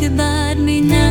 you bite me now.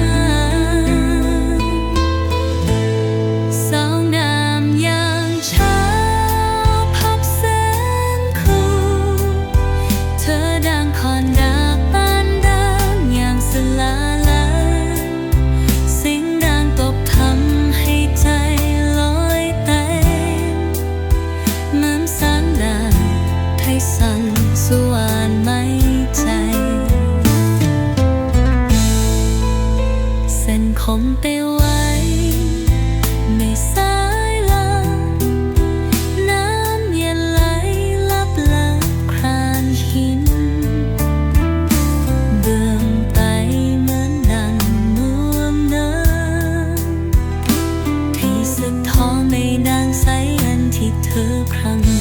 อ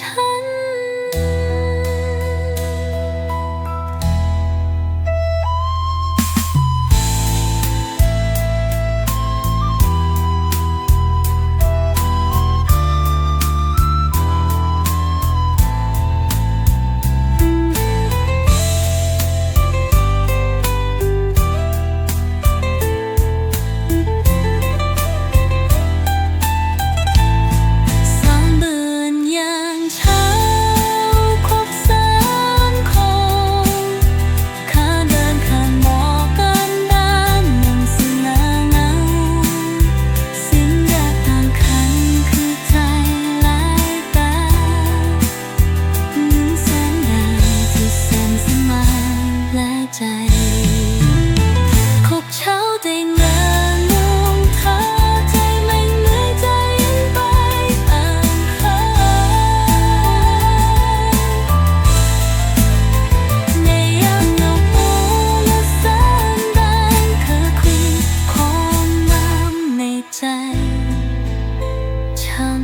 ฉั ใจคเช้าได้งานน้งเธอใจไม่เหนื่อยใจยันไปอ่างคาในยามหนาวแลแสนแรงเธอคืวามงามในใจ ฉัน